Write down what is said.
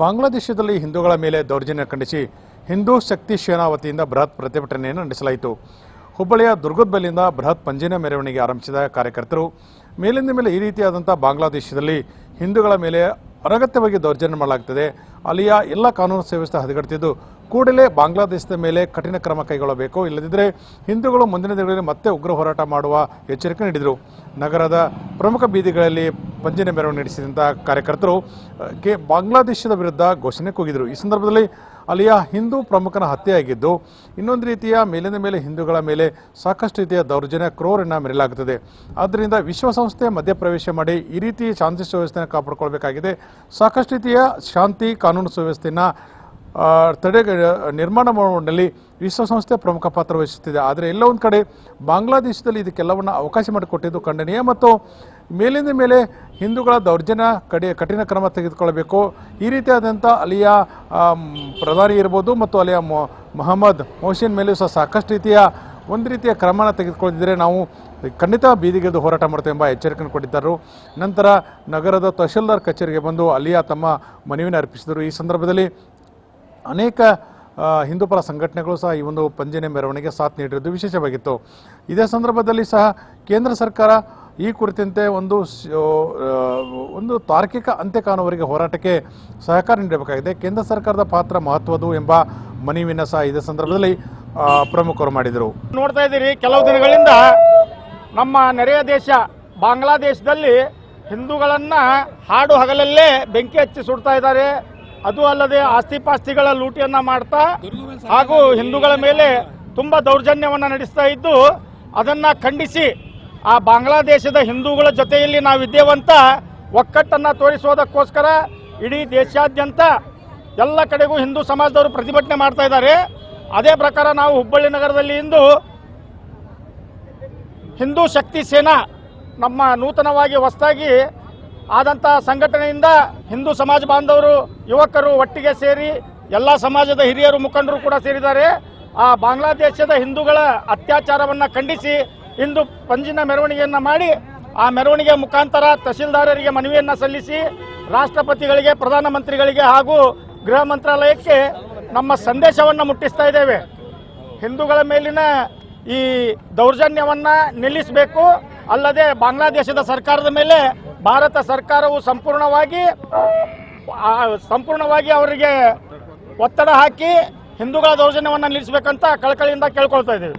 ಬಾಂಗ್ಲಾದೇಶದಲ್ಲಿ ಹಿಂದೂಗಳ ಮೇಲೆ ದೌರ್ಜನ್ಯ ಖಂಡಿಸಿ ಹಿಂದೂ ಶಕ್ತಿ ಸೇನಾ ವತಿಯಿಂದ ಬೃಹತ್ ಪ್ರತಿಭಟನೆಯನ್ನು ನಡೆಸಲಾಯಿತು. ಹುಬ್ಬಳ್ಳಿಯ ದುರ್ಗದ್ಬಲ್ಲಿಂದ ಬೃಹತ್ ಪಂಜಿನ ಮೆರವಣಿಗೆ ಆರಂಭಿಸಿದ ಕಾರ್ಯಕರ್ತರು, ಮೇಲಿಂದ ಮೇಲೆ ಈ ರೀತಿಯಾದಂಥ ಬಾಂಗ್ಲಾದೇಶದಲ್ಲಿ ಹಿಂದೂಗಳ ಮೇಲೆ ಅನಗತ್ಯವಾಗಿ ದೌರ್ಜನ್ಯ ಮಾಡಲಾಗುತ್ತದೆ ಅಲ್ಲಿಯ ಎಲ್ಲ ಕಾನೂನು ವ್ಯವಸ್ಥೆ ಹದಗೆಡ್ತಿದ್ದು ಕೂಡಲೇ ಬಾಂಗ್ಲಾದೇಶದ ಮೇಲೆ ಕಠಿಣ ಕ್ರಮ ಕೈಗೊಳ್ಳಬೇಕು. ಇಲ್ಲದಿದ್ದರೆ ಹಿಂದೂಗಳು ಮುಂದಿನ ದಿನಗಳಲ್ಲಿ ಮತ್ತೆ ಉಗ್ರ ಹೋರಾಟ ಮಾಡುವ ಎಚ್ಚರಿಕೆ ನೀಡಿದರು. ನಗರದ ಪ್ರಮುಖ ಬೀದಿಗಳಲ್ಲಿ ಪಂಜಿನ ಮೆರವಣಿಗೆ ನಡೆಸಿದಂಥ ಕಾರ್ಯಕರ್ತರು ಕೆ ಬಾಂಗ್ಲಾದೇಶದ ವಿರುದ್ಧ ಘೋಷಣೆ ಕೂಗಿದರು. ಈ ಸಂದರ್ಭದಲ್ಲಿ ಅಲ್ಲಿಯ ಹಿಂದೂ ಪ್ರಮುಖನ ಹತ್ಯೆಯಾಗಿದ್ದು, ಇನ್ನೊಂದು ರೀತಿಯ ಮೇಲಿನ ಮೇಲೆ ಹಿಂದೂಗಳ ಮೇಲೆ ಸಾಕಷ್ಟು ರೀತಿಯ ದೌರ್ಜನ್ಯ ಕ್ರೂರನ್ನ ಮೆರೆಯಲಾಗುತ್ತದೆ. ಆದ್ದರಿಂದ ವಿಶ್ವಸಂಸ್ಥೆ ಮಧ್ಯಪ್ರವೇಶ ಮಾಡಿ ಈ ರೀತಿ ಶಾಂತಿ ಸುವ್ಯವಸ್ಥೆಯನ್ನು ಕಾಪಾಡಿಕೊಳ್ಬೇಕಾಗಿದೆ. ಸಾಕಷ್ಟು ರೀತಿಯ ಶಾಂತಿ ಕಾನೂನು ಸುವ್ಯವಸ್ಥೆಯನ್ನು ತಡೆ ನಿರ್ಮಾಣ ಮಾಡುವಲ್ಲಿ ವಿಶ್ವಸಂಸ್ಥೆ ಪ್ರಮುಖ ಪಾತ್ರ ವಹಿಸುತ್ತಿದೆ. ಆದರೆ ಎಲ್ಲ ಒಂದು ಕಡೆ ಬಾಂಗ್ಲಾದೇಶದಲ್ಲಿ ಇದಕ್ಕೆಲ್ಲವನ್ನು ಅವಕಾಶ ಮಾಡಿಕೊಟ್ಟಿದ್ದು ಖಂಡನೀಯ. ಮತ್ತು ಮೇಲಿಂದ ಮೇಲೆ ಹಿಂದೂಗಳ ದೌರ್ಜನ್ಯ ಕಡಿ, ಕಠಿಣ ಕ್ರಮ ತೆಗೆದುಕೊಳ್ಳಬೇಕು. ಈ ರೀತಿಯಾದಂಥ ಅಲ್ಲಿಯ ಪ್ರಧಾನಿ ಇರ್ಬೋದು ಮತ್ತು ಅಲ್ಲಿಯ ಮೊಹಮ್ಮದ್ ಮೊಹಸಿನ್ ಮೇಲೆ ಸಹ ಸಾಕಷ್ಟು ರೀತಿಯ ಒಂದು ರೀತಿಯ ಕ್ರಮನ ತೆಗೆದುಕೊಳ್ಳದಿದ್ದರೆ ನಾವು ಖಂಡಿತ ಬೀದಿಗಿಳಿದು ಹೋರಾಟ ಮಾಡ್ತೇವೆ ಎಂಬ ಎಚ್ಚರಿಕೆಯನ್ನು ಕೊಟ್ಟಿದ್ದರು. ನಂತರ ನಗರದ ತಹಶೀಲ್ದಾರ್ ಕಚೇರಿಗೆ ಬಂದು ಅಲ್ಲಿಯ ತಮ್ಮ ಮನವಿಯನ್ನು ಅರ್ಪಿಸಿದರು. ಈ ಸಂದರ್ಭದಲ್ಲಿ ಅನೇಕ ಹಿಂದೂಪರ ಸಂಘಟನೆಗಳು ಸಹ ಈ ಒಂದು ಪಂಜನೆ ಮೆರವಣಿಗೆ ಸಾಥ್ ನೀಡಿರುವುದು ವಿಶೇಷವಾಗಿತ್ತು. ಇದೇ ಸಂದರ್ಭದಲ್ಲಿ ಸಹ ಕೇಂದ್ರ ಸರ್ಕಾರ ಈ ಕುರಿತಂತೆ ಒಂದು ಒಂದು ತಾರ್ಕಿಕ ಅಂತ್ಯ ಹೋರಾಟಕ್ಕೆ ಸಹಕಾರ ನೀಡಬೇಕಾಗಿದೆ. ಕೇಂದ್ರ ಸರ್ಕಾರದ ಪಾತ್ರ ಮಹತ್ವದು ಎಂಬ ಮನವಿಯನ್ನು ಸಹ ಇದೇ ಸಂದರ್ಭದಲ್ಲಿ ಪ್ರಮುಖರು ಮಾಡಿದರು. ನೋಡ್ತಾ ಇದ್ದೀರಿ, ಕೆಲವು ದಿನಗಳಿಂದ ನಮ್ಮ ನೆರೆಯ ದೇಶ ಬಾಂಗ್ಲಾದೇಶದಲ್ಲಿ ಹಿಂದೂಗಳನ್ನು ಹಾಡು ಹಗಲಲ್ಲೇ ಬೆಂಕಿ ಹಚ್ಚಿ ಸುಡ್ತಾ ಇದ್ದಾರೆ. ಅದು ಅಲ್ಲದೆ ಆಸ್ತಿ ಪಾಸ್ತಿಗಳ ಲೂಟಿಯನ್ನ ಮಾಡ್ತಾ ಹಾಗೂ ಹಿಂದೂಗಳ ಮೇಲೆ ತುಂಬಾ ದೌರ್ಜನ್ಯವನ್ನ ನಡೆಸ್ತಾ ಇದ್ದು, ಅದನ್ನ ಖಂಡಿಸಿ ಆ ಬಾಂಗ್ಲಾದೇಶದ ಹಿಂದೂಗಳ ಜೊತೆಯಲ್ಲಿ ನಾವಿದ್ದೇವಂತ ಒಕ್ಕಟ್ಟನ್ನ ತೋರಿಸೋದಕ್ಕೋಸ್ಕರ ಇಡೀ ದೇಶಾದ್ಯಂತ ಎಲ್ಲ ಕಡೆಗೂ ಹಿಂದೂ ಸಮಾಜದವರು ಪ್ರತಿಭಟನೆ ಮಾಡ್ತಾ ಇದ್ದಾರೆ. ಅದೇ ಪ್ರಕಾರ ನಾವು ಹುಬ್ಬಳ್ಳಿ ನಗರದಲ್ಲಿ ಇಂದು ಹಿಂದೂ ಶಕ್ತಿ ಸೇನಾ ನಮ್ಮ ನೂತನವಾಗಿ ಹೊಸದಾಗಿ ಆದಂಥ ಸಂಘಟನೆಯಿಂದ ಹಿಂದೂ ಸಮಾಜ ಬಾಂಧವರು, ಯುವಕರು ಒಟ್ಟಿಗೆ ಸೇರಿ ಎಲ್ಲ ಸಮಾಜದ ಹಿರಿಯರು, ಮುಖಂಡರು ಕೂಡ ಸೇರಿದ್ದಾರೆ. ಆ ಬಾಂಗ್ಲಾದೇಶದ ಹಿಂದೂಗಳ ಅತ್ಯಾಚಾರವನ್ನು ಖಂಡಿಸಿ ಇಂದು ಪಂಜಿನ ಮೆರವಣಿಗೆಯನ್ನು ಮಾಡಿ, ಆ ಮೆರವಣಿಗೆ ಮುಖಾಂತರ ತಹಶೀಲ್ದಾರರಿಗೆ ಮನವಿಯನ್ನು ಸಲ್ಲಿಸಿ, ರಾಷ್ಟ್ರಪತಿಗಳಿಗೆ, ಪ್ರಧಾನಮಂತ್ರಿಗಳಿಗೆ ಹಾಗೂ ಗೃಹ ಮಂತ್ರಾಲಯಕ್ಕೆ ನಮ್ಮ ಸಂದೇಶವನ್ನು ಮುಟ್ಟಿಸ್ತಾ ಇದ್ದೇವೆ. ಹಿಂದೂಗಳ ಮೇಲಿನ ಈ ದೌರ್ಜನ್ಯವನ್ನ ನಿಲ್ಲಿಸಬೇಕು, ಅಲ್ಲದೆ ಬಾಂಗ್ಲಾದೇಶದ ಸರ್ಕಾರದ ಮೇಲೆ ಭಾರತ ಸರ್ಕಾರವು ಸಂಪೂರ್ಣವಾಗಿ ಸಂಪೂರ್ಣವಾಗಿ ಅವರಿಗೆ ಒತ್ತಡ ಹಾಕಿ ಹಿಂದೂಗಳ ದೌರ್ಜನ್ಯವನ್ನು ನಿಲ್ಲಿಸಬೇಕಂತ ಕಳಕಳಿಯಿಂದ ಕೇಳ್ಕೊಳ್ತಾ ಇದ್ದೀವಿ.